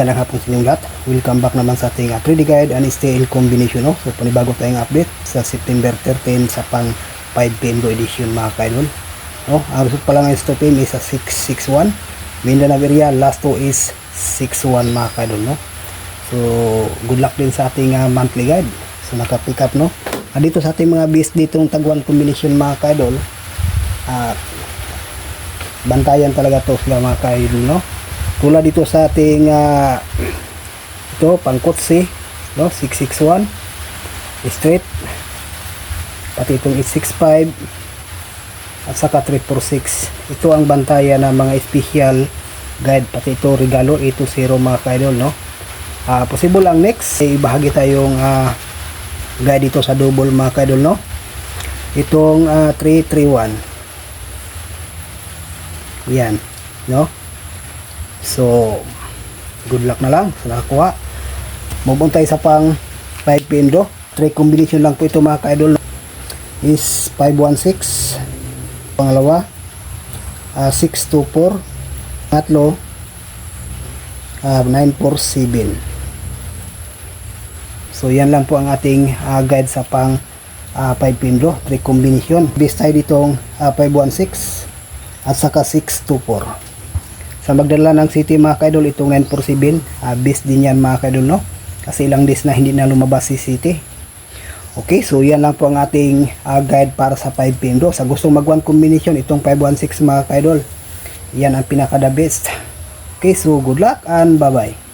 Magandang hapon sa inyong lahat. Welcome back naman sa ating uh, 3D guide and stay in combination. No? So panibago tayong update sa September 13 sa pang 5 do edition mga kaidol. No? Ang result pa lang ng stop aim is a 661. Mindanao area last two is 61 mga kaidol. No? So good luck din sa ating uh, monthly guide. So naka-pick up no. Ah, dito sa ating mga base dito ng tagwan combination mga kaidol. Ah bantayan talaga to sila mga kaidol no tulad dito sa ating ah, ito pangkotse no 661 straight. Pati itong 865 at saka 346 ito ang bantayan ng mga special guide pati ito regalo 820 mga kaidol no? Ah, possible ang next ay bahagi tayong ah, guide dito sa double mga kaidol no? Itong ah, 331 yan, no? So, good luck na lang sa nakakuha. Move sa pang 5 pindo. 3 combination lang po ito mga ka-idol. Is 516. Pangalawa, ah, 624. Tatlo, ah, 947. So, yan lang po ang ating ah, guide sa pang ah, 5 pindo. 3 combination. Base tayo ditong ah, 516 at saka 624 sa magdala ng city mga kaidol itong 947 uh, base din yan mga kaidol no? Kasi ilang days na hindi na lumabas si city. Okay so yan lang po ang ating uh, guide para sa 5 pindo sa gustong mag one combination itong 516 mga kaidol yan ang pinaka the best. Okay so good luck and bye bye